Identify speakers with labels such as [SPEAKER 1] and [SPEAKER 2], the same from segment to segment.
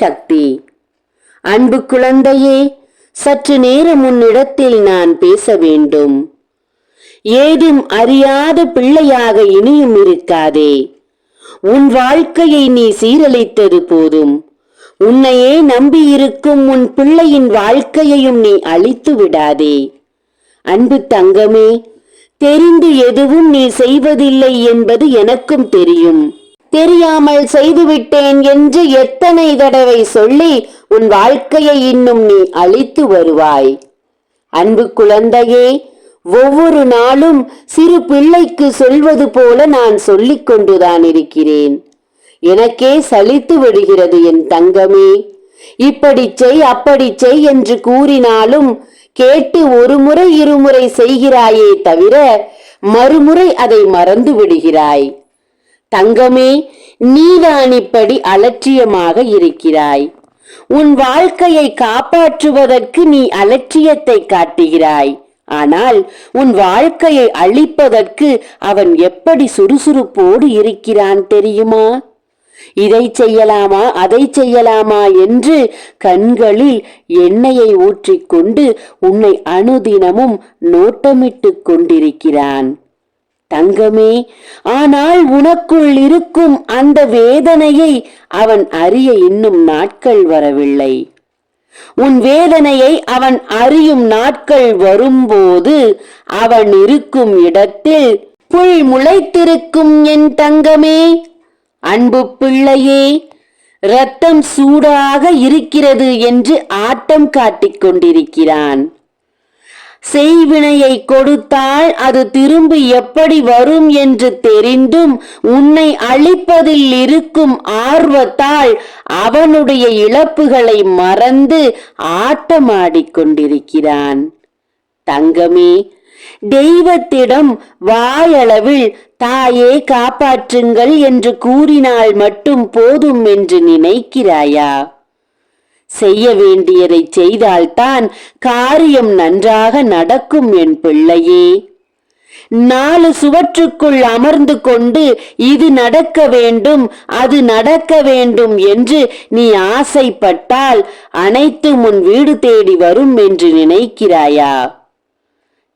[SPEAKER 1] சக்தி. அன்பு குழந்தையே சற்று நேரம் உன்னிடத்தில் நான் பேச வேண்டும். ஏதும் அறியாத பிள்ளையாக இனியும் இருக்காதே. உன் வாழ்க்கையை நீ சீரழித்தது போதும். உன்னையே நம்பியிருக்கும் உன் பிள்ளையின் வாழ்க்கையையும் நீ அழித்து விடாதே. அன்பு தங்கமே தெரிந்து எதுவும் நீ செய்வதில்லை என்பது எனக்கும் தெரியும். தெரியாமல் செய்துவிட்டேன் என்று எத்தனை தடவை சொல்லி உன் வாழ்க்கையை இன்னும் நீ அழித்து வருவாய். அன்பு குழந்தையே ஒவ்வொரு நாளும் சிறு பிள்ளைக்கு சொல்வது போல நான் சொல்லிக் கொண்டுதான் இருக்கிறேன். எனக்கே சலித்து விடுகிறது என் தங்கமே. இப்படி செய் அப்படி செய் என்று கூறினாலும் கேட்டு ஒரு முறை இருமுறை செய்கிறாயே தவிர மறுமுறை அதை மறந்து விடுகிறாய். தங்கமே நீதான் இப்படி அலட்சியமாக இருக்கிறாய். உன் வாழ்க்கையை காப்பாற்றுவதற்கு நீ அலட்சியத்தை காட்டுகிறாய். ஆனால் உன் வாழ்க்கையை அழிப்பதற்கு அவன் எப்படி சுறுசுறுப்போடு இருக்கிறான் தெரியுமா? இதை செய்யலாமா அதை செய்யலாமா என்று கண்களில் எண்ணெயை ஊற்றிக்கொண்டு உன்னை அனுதினமும் நோட்டமிட்டுக் கொண்டிருக்கிறான். தங்கமே ஆனால் உனக்குள் இருக்கும் அந்த வேதனையை அவன் அறிய இன்னும் நாட்கள் வரவில்லை. உன் வேதனையை அவன் அறியும் நாட்கள் வரும்போது அவன் இருக்கும் இடத்தில் புல் முளைத்திருக்கும் என் தங்கமே. அன்பு பிள்ளையே ரத்தம் சூடாக இருக்கிறது என்று ஆட்டம் காட்டிக் கொண்டிருக்கிறான். செய்வினையை கொடுத்தால் அது திரும்பி எப்படி வரும் என்று தெரிந்தும் உன்னை அழிப்பதில் இருக்கும் ஆர்வத்தால் அவனுடைய இழப்புகளை மறந்து ஆட்டமாடிக்கொண்டிருக்கிறான் தங்கமே தெய்வத்திடம் வாயளவில் தாயே காப்பாற்றுங்கள் என்று கூறினால் மட்டும் போதும் என்று நினைக்கிறாயா? செய்ய வேண்டியதை செய்தால்தான் காரியம் நன்றாக நடக்கும் என் பிள்ளையே. நாலு சுவற்றுக்குள் அமர்ந்து கொண்டு இது நடக்க வேண்டும் அது நடக்க வேண்டும் என்று நீ ஆசைப்பட்டால் அனைத்து முன் வீடு தேடி வரும் என்று நினைக்கிறாயா?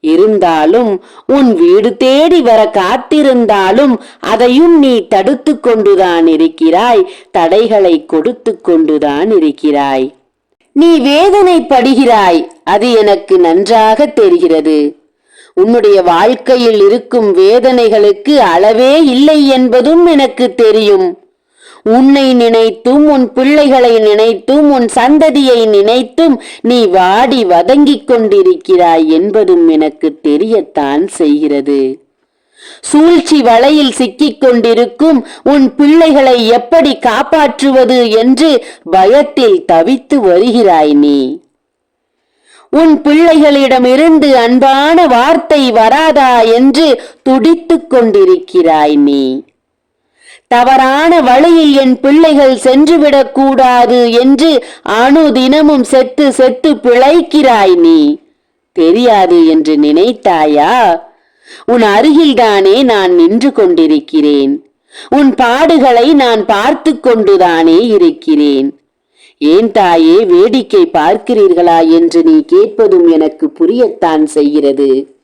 [SPEAKER 1] இருந்தாலும் உன் வீடு தேடி வர காத்திருந்தாலும் அதையும் நீ தடுத்து கொண்டுதான் இருக்கிறாய் தடைகளை கொடுத்து கொண்டுதான் இருக்கிறாய். நீ வேதனைப்படுகிறாய் அது எனக்கு நன்றாக தெரிகிறது. உன்னுடைய வாழ்க்கையில் இருக்கும் வேதனைகளுக்கு அளவே இல்லை என்பதும் எனக்கு தெரியும். உன்னை நினைத்தும் உன் பிள்ளைகளை நினைத்தும் உன் சந்ததியை நினைத்தும் நீ வாடி வதங்கிக் கொண்டிருக்கிறாய் என்பதும் எனக்கு தெரியத்தான் செய்கிறது. சூழ்ச்சி வலையில் சிக்கிக் கொண்டிருக்கும் உன் பிள்ளைகளை எப்படி காப்பாற்றுவது என்று பயத்தில் தவித்து வருகிறாய் நீ. உன் பிள்ளைகளிடமிருந்து அன்பான வார்த்தை வராதா என்று துடித்துக் கொண்டிருக்கிறாய் நீ. தவறான வழியில் என் பிள்ளைகள் சென்றுவிடக் கூடாது என்று அணு தினமும் செத்து செத்து பிழைக்கிறாய் நீ. தெரியாது என்று நினைத்தாயா? உன் அருகில்தானே நான் நின்று கொண்டிருக்கிறேன். உன் பாடுகளை நான் பார்த்து கொண்டுதானே இருக்கிறேன். ஏன் தாயே வேடிக்கை பார்க்கிறீர்களா என்று நீ கேட்பதும் எனக்கு புரியத்தான் செய்கிறது.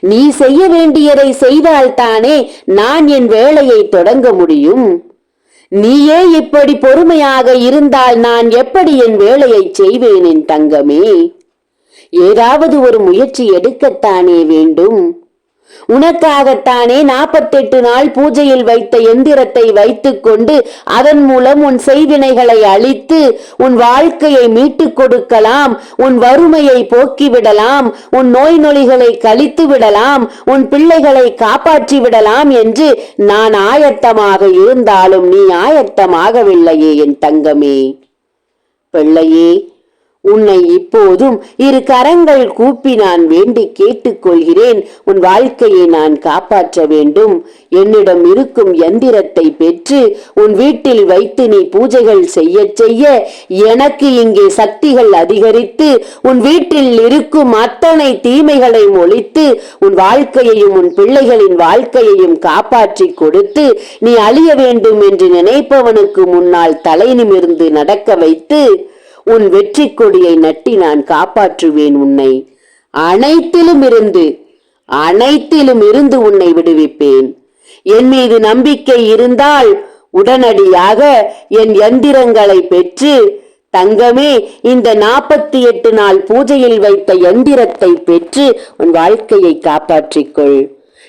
[SPEAKER 1] நீ செய்ய வேண்டியதை செய்தால்தானே நான் என் வேலையை தொடங்க முடியும். நீயே இப்படி பொறுமையாக இருந்தால் நான் எப்படி என் வேலையை செய்வேன் என் தங்கமே? ஏதாவது ஒரு முயற்சி எடுக்கத்தானே வேண்டும். உனக்காகத்தானே நாற்பத்தெட்டு நாள் பூஜையில் வைத்த எந்திரத்தை வைத்துக்கொண்டு அதன் மூலம் உன் செய்வினைகளை அழித்து உன் வாழ்க்கையை மீட்டுக் கொடுக்கலாம் உன் வறுமையை போக்கிவிடலாம் உன் நோய் நொழிகளை கழித்து விடலாம் உன் பிள்ளைகளை காப்பாற்றி விடலாம் என்று நான் ஆயத்தமாக இருந்தாலும் நீ ஆயத்தமாகவில்லையே என் தங்கமே. பிள்ளையே உன்னை இப்போதும் இரு கரங்கள் கூப்பி நான் வேண்டி கேட்டுக்கொள்கிறேன். உன் வாழ்க்கையை நான் காப்பாற்ற வேண்டும். என்னிடம் இருக்கும் எந்திரத்தை பெற்று உன் வீட்டில் வைத்து நீ பூஜைகள் செய்ய செய்ய எனக்கு இங்கே சக்திகள் அதிகரித்து உன் வீட்டில் இருக்கும் அத்தனை தீமைகளை ஒழித்து உன் வாழ்க்கையையும் உன் பிள்ளைகளின் வாழ்க்கையையும் காப்பாற்றி கொடுத்து நீ அழிய வேண்டும் என்று நினைப்பவனுக்கு முன்னால் தலை நிமிர்ந்து நடக்க வைத்து உன் வெற்றி கொடியை நட்டி நான் காப்பாற்றுவேன் உன்னை. அனைத்திலும் இருந்து அனைத்திலும் இருந்து உன்னை விடுவிப்பேன். என் மீது நம்பிக்கை இருந்தால் உடனடியாக என் எந்திரங்களை பெற்று தங்கமே இந்த நாற்பத்தி எட்டு நாள் பூஜையில் வைத்த எந்திரத்தை பெற்று உன் வாழ்க்கையை காப்பாற்றிக்கொள்.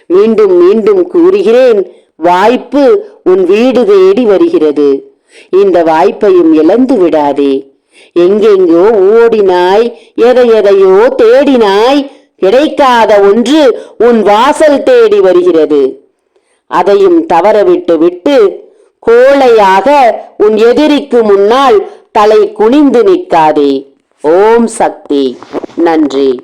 [SPEAKER 1] மீண்டும் மீண்டும் கூறுகிறேன் வாய்ப்பு உன் வீடு தேடி வருகிறது. இந்த வாய்ப்பையும் இழந்து விடாதே எங்கெங்கோ ஓடினாய் எதை எதையோ தேடினாய் கிடைக்காத ஒன்று உன் வாசல் தேடி வருகிறது. அதையும் தவறவிட்டு விட்டு கோழையாக உன் எதிரிக்கு முன்னால் தலை குனிந்து நிற்காதே. ஓம் சக்தி. நன்றி.